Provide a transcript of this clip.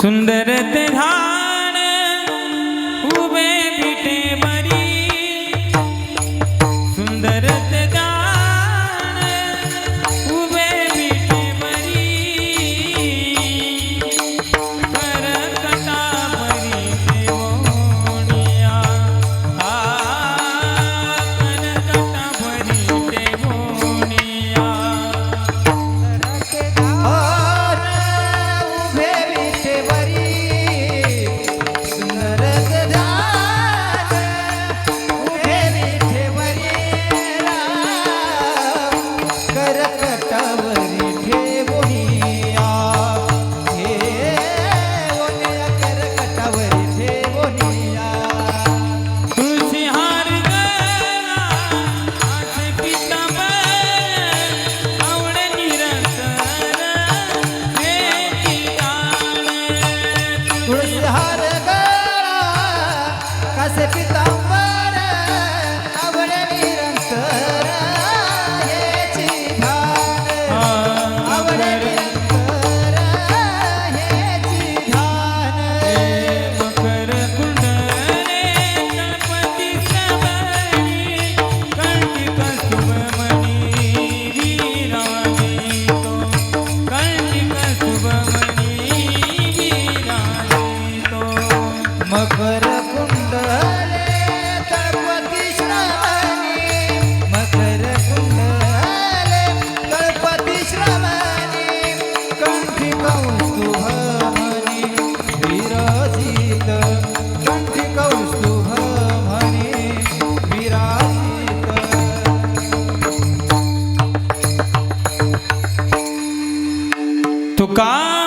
सुंदर तेरा मकर कुंडले गणपती श्रवणी. मकर कुंडले गणपती श्रवणी. कंठी कौस्तुभ तुका